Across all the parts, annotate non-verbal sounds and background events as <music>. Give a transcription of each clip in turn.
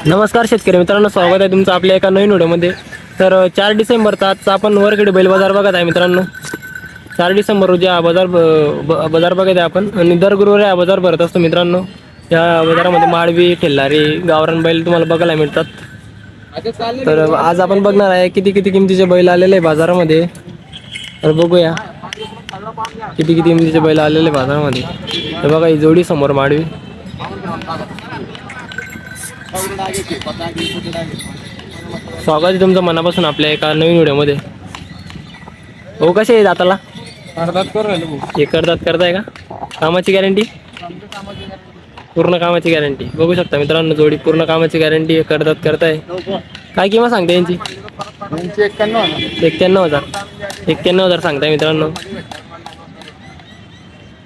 नमस्कार शेतकरी मित्रांनो स्वागत आहे तुमचं आपल्या एका नवीन व्हिडिओमध्ये. तर चार डिसेंबरचा आजचा आपण वरकडे बैल बाजार बघत आहे मित्रांनो. चार डिसेंबर रोजी हा बाजार ब- ब- बाजार बघत आहे आपण. आणि दर गुरुवारी हा बाजार भरत असतो मित्रांनो. या बाजारामध्ये माळवी ठेल्लारी गावरान बैल तुम्हाला बघायला मिळतात. तर आज आपण बघणार आहे किती किती किमतीचे बैल आलेले आहे बाजारामध्ये. तर बघूया. किती किती किमतीचे बैल आलेले आहे बाजारामध्ये. तर बघा ही जोडी समोर माळवी. स्वागत आहे तुमचं मनापासून आपल्या एका नवीन व्हिडिओमध्ये. हो कसे आहे दाताला? हे करतात करताय का? कामाची गॅरंटी? पूर्ण कामाची गॅरंटी. बघू शकता मित्रांनो जोडी पूर्ण कामाची गॅरंटी करतात करताय. काय किंमत सांगते यांची? एक्क्याण्णव हजार. एक्क्याण्णव हजार सांगताय मित्रांनो.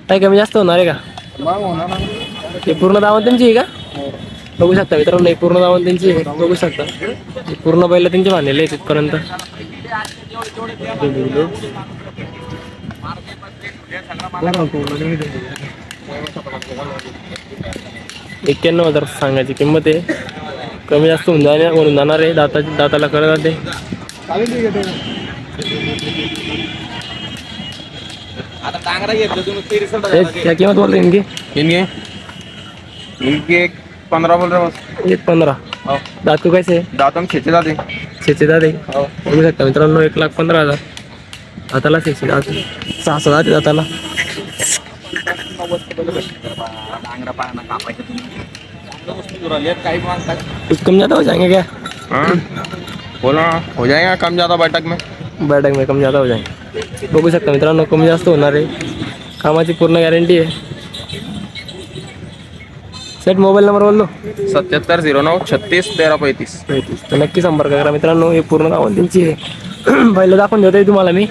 काय कमी जास्त होणार आहे का? हे पूर्ण दावण त्यांची आहे का? बघू शकता मित्रांनो पूर्ण दावण त्यांची आहे बघू शकता. पूर्ण बैल त्यांचे बांधलेले आहेत तिथपर्यंत एक्क्याण्णव हजार सांगायची किंमत आहे. कमी जास्त होऊन जाणार म्हणून जाणार आहे. दाताची दाताला करत जाते. क्या किंमत बोल रहे हैं इनकी इनके इनके पंधरा बोल रहे बस. एक पंधरा. हो. दातू कैसे? दातम खेचे जाते छेचे दादे? बघू शकता मित्रांनो एक लाख पंधरा हज़ार. दाताला छेचे दात. सहा सहा दाते दाताला. कुछ कम ज़्यादा हो जाएँगे क्या? हाँ? बोलो ना. हो जाएगा कम ज़्यादा बैठक में? बैठक में कम ज़्यादा हो जाएँगे बघू शकता मित्रांनो कमी जास्त होणार आहे. कामाची पूर्ण गॅरंटी आहे. सेट मोबाईल नंबर बोल दो सत्याहत्तर झिरो नऊ छत्तीस तेरा पैतीस. तर नक्की संपर्क करा मित्रांनो हे पूर्ण नाव त्यांची आहे. <clears throat> पहिलं दाखवून देतोय तुम्हाला मी.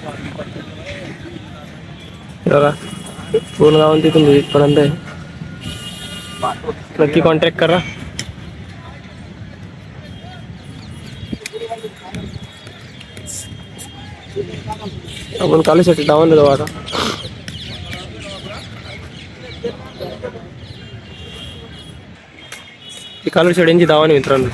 बघा पूर्ण नाव तिथून इथपर्यंत. आहे नक्की कॉन्टॅक्ट करा. आपण कालूसाठी डावून जाऊ आता ही कालू शेड्यांची दावा आहे मित्रांनो.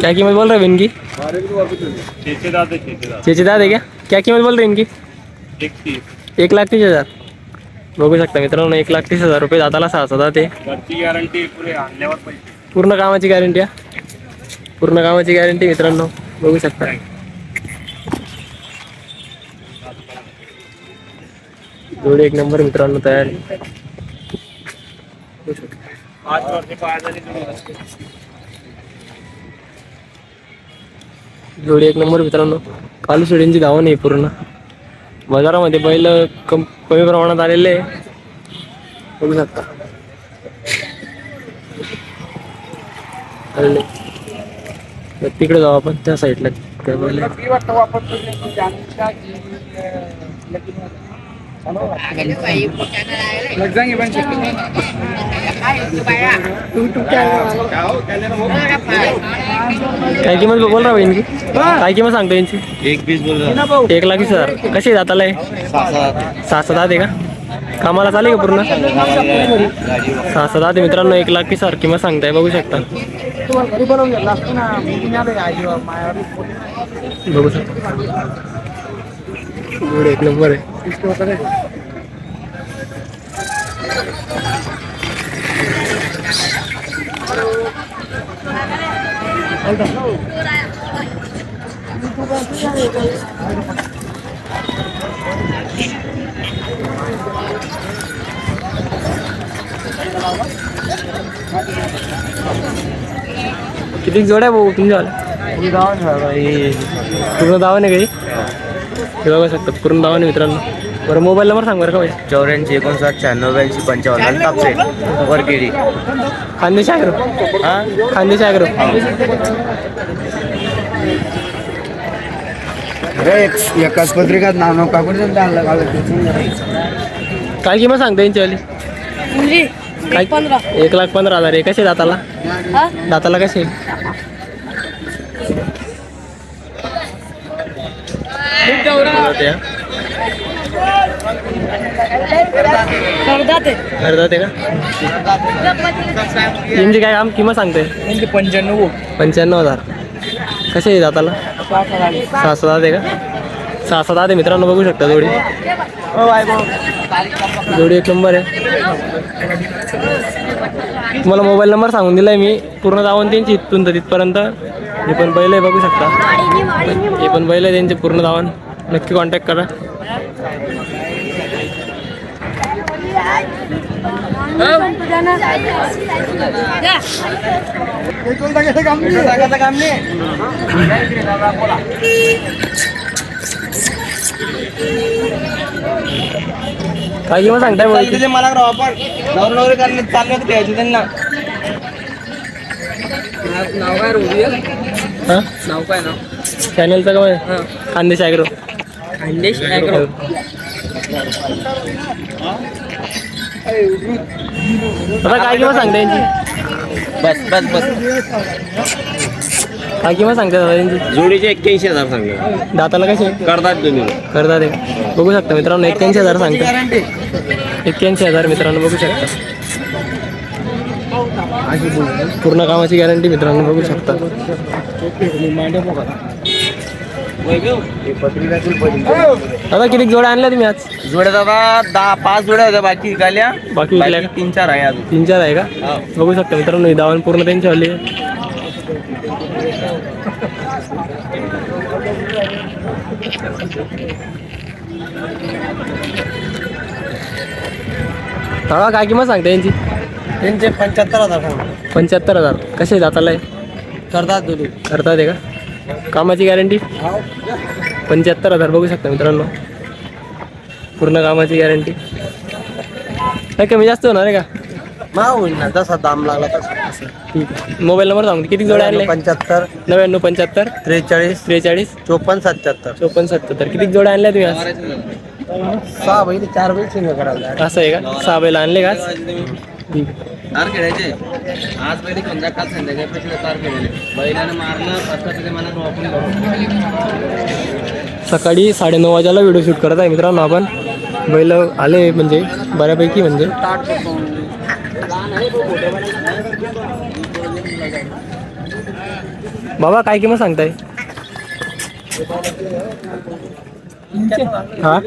क्या कीमत बोल रहे हो इनकी चेचेदाद दाद आहे क्या क्या किंमत बोल रहे इनकी? एक लाख तीस हजार. बघू शकता मित्रांनो एक लाख तीस हजार रुपये दादाला सहा सहा ते पूर्ण कामाची गॅरंटी आहे पूर्ण कामाची गॅरंटी मित्रांनो बघू शकता. जोडी एक नंबर मित्रांनो तयार जोडी एक नंबर मित्रांनो. कालू शेडींची धावा नाही पूर्ण. बाजारामध्ये बैल कम कमी प्रमाणात आलेले आहे. बघू शकता. आलेले. तर तिकडे जाऊ आपण त्या साईडला त्या बैल आहे. काय किंमत बोल रहा इनकी काय किंमत सांगतो यांची एक बीस बोल रहा एक लाख वीस हज़ार कशी आहे सहा सात आहे का? कामाला चालेल का पूर्ण? सहा सात आहे मित्रांनो एक लाख वीस हज़ार किंमत सांगताय बघू शकता. बघू शकता. एक नंबर आहे. किती जोड्या भाऊ तुमच्या? पूर्ण दावा नाही काही? हे बघू शकता पूर्ण दावा नाही मित्रांनो. बरं मोबाईल नंबर सांग बरं का भाई. चौऱ्याऐंशी एकोणसाठ शहाण्णव ब्याऐंशी पंचावन्न कापसे वरकेडी खानदेश आग्रो हा? खानदेश आग्रो एकाच पत्रिकात नाव नाव काकून काय किंमत सांगता यांची काय? पंधरा. एक लाख पंधरा हजार. आहे कसे दाताला? हा? दाताला कसे? ते अर्धा ते का यांची काय काम किंमत सांगते? पंच्याण्णव. पंच्याण्णव हजार. कसे आहे दाताला? सहा सात आहे का? सहा सात आहे मित्रांनो बघू शकता जोडी. जोडी एक नंबर आहे. तुम्हाला मोबाईल नंबर सांगून दिलाय मी. पूर्ण दावून त्यांची इथून तर तिथपर्यंत. हे पण बैल आहे बघू शकता. हे पण बैल आहे त्यांचे पूर्ण दावण. नक्की कॉन्टॅक्ट करा. काय किंमत सांगताय? मला आपण. नवरी करणे चालले होते द्यायचे त्यांना. नाव काय रुबी हा? नाव काय नाव? चॅनलचं काय खानदेश ॲग्रो. खानदेश आता काय किंमत सांगता यांची बस बस बस. काय किंमत सांगता दादा यांची? जोडीचे एक्क्याऐंशी हजार सांगा दाताला कसे? करतात तुम्ही. करतात बघू शकता मित्रांनो एक्क्याऐंशी हजार सांगता. एक्क्याऐंशी हजार मित्रांनो बघू शकता. पूर्ण कामाची गॅरंटी मित्रांनो बघू शकता. दादा किती जोड्या आणल्या तुम्ही आज? जोड्या दादा दहा पाच जोड्या होत्या बाकी निघाल्या बाकी बाकी का? तीन चार आहे अजून. तीन चार आहे का? बघू शकता मित्रांनो ही दावण पूर्ण त्यांची हल्ली दादा काय किंमत सांगते यांची? त्यांचे पंच्याहत्तर हजार. पंच्याहत्तर हजार. कसे जाताला आहे करतात दोन्ही करतात आहे का? कामाची गॅरंटी पंच्याहत्तर हजार बघू शकता मित्रांनो. पूर्ण कामाची गॅरंटी नाही कमी जास्त होणार आहे का? मा होईल ना. जसा दाम लागला तसा. ठीक आहे. मोबाईल नंबर सांगतो. किती जोड्या आणले पंच्याहत्तर. नव्याण्णव पंच्याहत्तर. त्रेचाळीस. त्रेचाळीस. चोपन्न सत्याहत्तर. चोपन्न सत्याहत्तर. किती जोड्या आणल्या तुम्ही आज? सहा बहिणी चार बहिणी सिंग करायला असं आहे का? सहा बैल आणले का? ठीक आहे. तार खेळायचे. आज पहिले संध्याकाळ संध्याकाळी पैसे तार खेळले बैलानं मारलं फक्त मला आपण सकाळी साडेनऊ वाजायला व्हिडिओ शूट करत आहे मित्रांनो आपण. बैल आले म्हणजे बऱ्यापैकी म्हणजे. बाबा काय किंमत सांगताय? हा?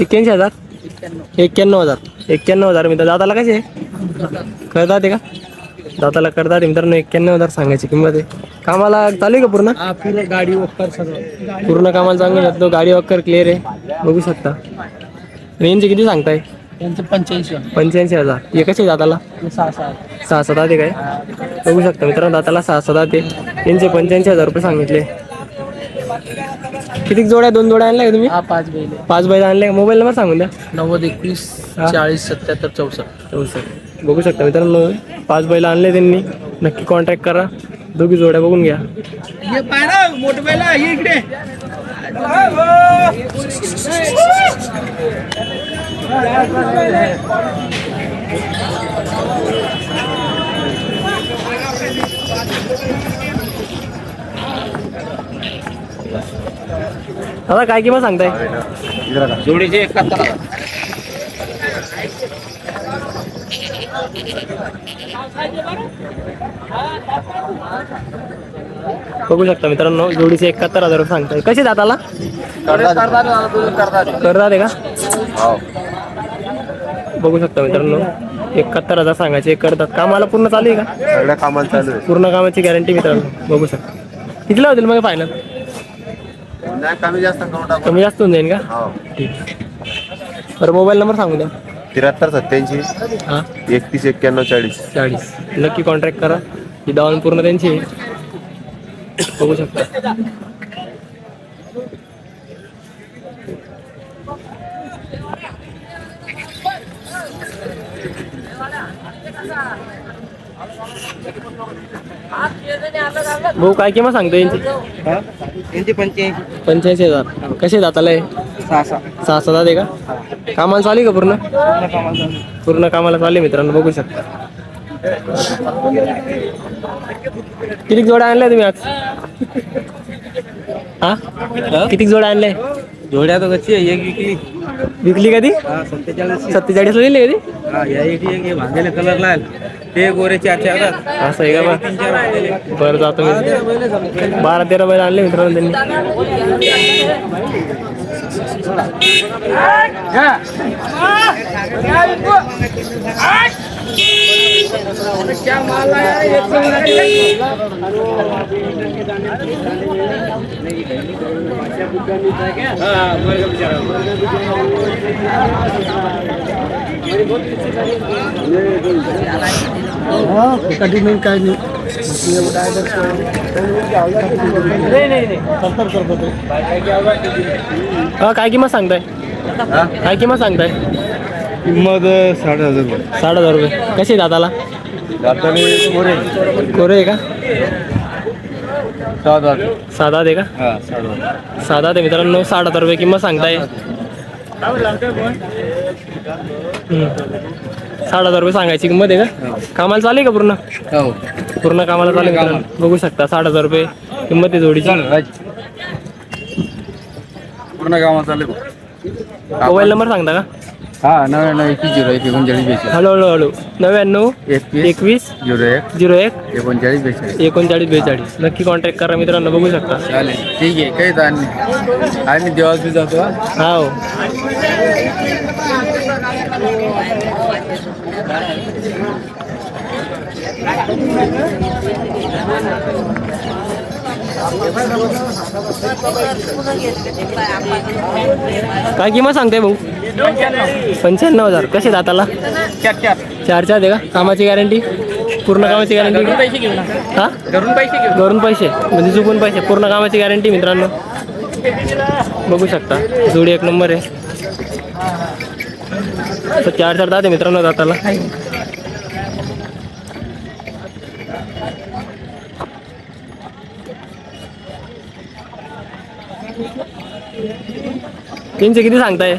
एक्क्याऐंशी हजार? एक्क्याण्णव. हजार. एक्क्याण्णव हजार मित्र. दाताला कसे? करतात आहे का? दाताला करतात मित्रांनो एक्क्याण्णव हजार सांगायची किंमत आहे. कामाला चालू आहे का पूर्ण? पूर्ण गाडी वक्कर सगळं. पूर्ण कामाला चांगलं जातो गाडी वक्कर क्लिअर आहे. बघू शकता. रेंज किती सांगताय? त्यांचे पंच्याऐंशी पंच्याऐंशी हजार. हे कसे दाताला सहा सहा सहा आहे काय? बघू शकता मित्रांनो दाताला सहा सात आहे. यांचे पंच्याऐंशी हजार रुपये सांगितले. किती जोड्या दोन जोड्या आणल्या का तुम्ही? हा पाच बैल पाच बैल आणले मोबाईल नंबर सांगून द्या. नव्वद एकवीस. चाळीस सत्याहत्तर चौसष्ट. चौसष्ट. बघू शकता मित्रांनो पाच बैल आणले त्यांनी. नक्की कॉन्टॅक्ट करा. दोघी जोड्या बघून घ्या. मोठे बैल इकडे. दादा काय किंमत सांगताय? जोडीचे एकाहत्तर हजार. बघू शकता मित्रांनो जोडीचे एकाहत्तर हजार रुपये सांगताय. कसे दाताला? करतात आहे का? बघू शकता मित्रांनो एकाहत्तर हजार सांगायचे. करतात कामाला पूर्ण चालू आहे का? सगळ्या कामाला चालू आहे. पूर्ण कामाची गॅरंटी मित्रांनो बघू शकता. कितीला होतील मग फायनल नाही कमी जास्त करून टाकू. कमी जास्त होऊन जाईल का? हो. ठीक बरं मोबाईल नंबर सांगू द्या. त्र्याहत्तर सत्याऐंशी हां. एकतीस एक्क्याण्णव चाळीस. चाळीस. नक्की कॉन्टॅक्ट करा. ही दावण पूर्ण त्यांची आहे. बघू शकता. भाऊ काय किंमत सांगतो यांची? यांची पंच्याऐंशी. पंच्याऐंशी हजार. कसे दाताला आहे? सहा सहा सहा सात आहे का? कामाला चालू आहे का पूर्ण? पूर्ण कामाला चालू आहे. मित्रांनो बघू शकता. किती जोड्या आणल्या तुम्ही आज? हा? किती जोड्या आणल्या? जोड्या तर कशी आहे एक विकली. विकली कधी? हा सत्तेचाळीस सत्तेचाळीसला दिली कधी? हा या एक एक भांगेले कलर लाल ते गोरे चार चार. असं आहे का बा. बरं जातो मी. बारा तेरा बैल आणले मित्रांनो त्यांनी. हा काय किंमत सांगताय? काय किंमत सांगताय? किंमत साठ हजार रुपये. साठ हजार रुपये. कशी दादाला? मोरे कोरे. आहे का? हजार साधा आहे का? हा साधा आहे मित्रांनो साठ हजार रुपये किंमत सांगताय. साठ हजार रुपये सांगायची किंमत आहे का? कामाला चालू आहे का पूर्ण? हो. पूर्ण कामाला चालू आहे मित्रांनो बघू शकता साठ हजार रुपये किंमत आहे जोडीची. पूर्ण गावात चालले मोबाईल नंबर सांगता का? हा नव्याण्णव एकवीस झिरो एक एकोणचाळीस बेचाळीस हळू हळू हळू नव्याण्णव एकवीस एकवीस झिरो एक झिरो एक एकोणचाळीस बेचाळीस एकोणचाळीस बेचाळीस नक्की कॉन्टॅक्ट करा मित्रांनो बघू शकता चालेल ठीक आहे काही ताण नाही आम्ही देवास बी जातो हा. हा हो काय किंमत सांगते भाऊ पंच्याण्णव हजार. कसे दाताला चार चार. चार चार आहे का? कामाची गॅरंटी पूर्ण कामाची गॅरंटी पैसे घेऊ ना. हा? घरून पैसे घेऊ. घरून पैसे? म्हणजे चुकून पैसे. पूर्ण कामाची गॅरंटी मित्रांनो. बघू शकता. जोडी एक नंबर आहे. तर चार चार दाते मित्रांनो दाताला. तीनशे किती सांगताय?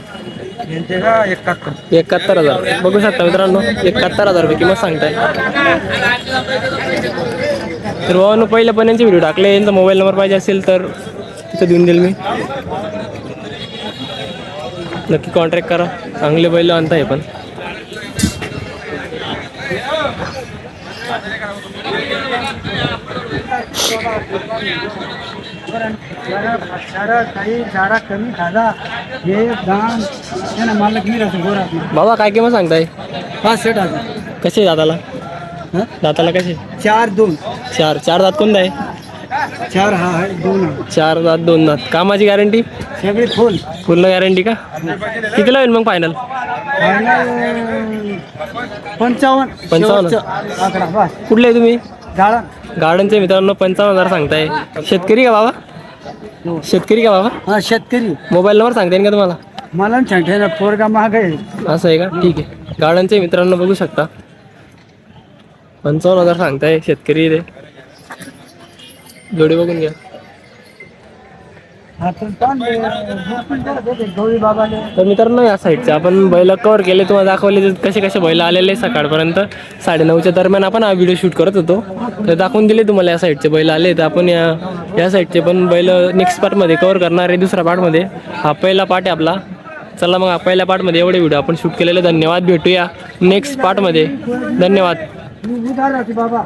एकाहत्तर. हजार. बघू शकता मित्रांनो एकाहत्तर हजार रुपये किंमत सांगताय. तर भावानं पहिले पण यांचे व्हिडिओ टाकले. यांचा मोबाईल नंबर पाहिजे असेल तर तिथं देऊन देईल मी. नक्की कॉन्टॅक्ट करा. चांगले बैल आणता हे पण. काही झाडा कमी खाला हे दाम त्याने मालक मी राहतो गोरात बाबा काय किंमत सांगताय? पाच सेट हजार कसे दाताला? हं? दाताला कसे चार दोन. चार. चार दात कोणता आहे? चार हा आहे दोन आहे. चार दात दोन दात. कामाची गॅरंटी सगळे फुल पूर्ण गॅरंटी का? कितीला होईल मग फायनल फायनल पंचावन्न. पंचावन्न. शेवटचं आकडा बस. कुठले आहे तुम्ही? झाडा गार्डनचे मित्रांनो पंचावन्न हजार सांगताय. शेतकरी का बाबा? शेतकरी का बाबा? हा शेतकरी. मोबाईल नंबर सांगता येईल का तुम्हाला? मला सांगते ना पोरगा महाग आहे. असं आहे का? ठीक आहे. गार्डनचे मित्रांनो बघू शकता. पंचावन्न हजार सांगताय शेतकरी ते जोडी बघून घ्या. हा तर तर मित्रांनो या साईडचे आपण बैल कवर केले. तुम्हाला दाखवले कसे कसे बैल आलेले सकाळपर्यंत. साडेनऊच्या दरम्यान आपण हा व्हिडिओ शूट करत होतो. तर दाखवून दिले तुम्हाला या साईडचे बैल आले तर आपण या या साईडचे पण बैल नेक्स्ट पार्टमध्ये कवर करणार आहे दुसऱ्या पार्टमध्ये हा पहिला पार्ट आहे आपला. चला मग हा पहिल्या पार्टमध्ये एवढे व्हिडिओ आपण शूट केलेले. धन्यवाद. भेटूया नेक्स्ट पार्टमध्ये धन्यवाद. बाबा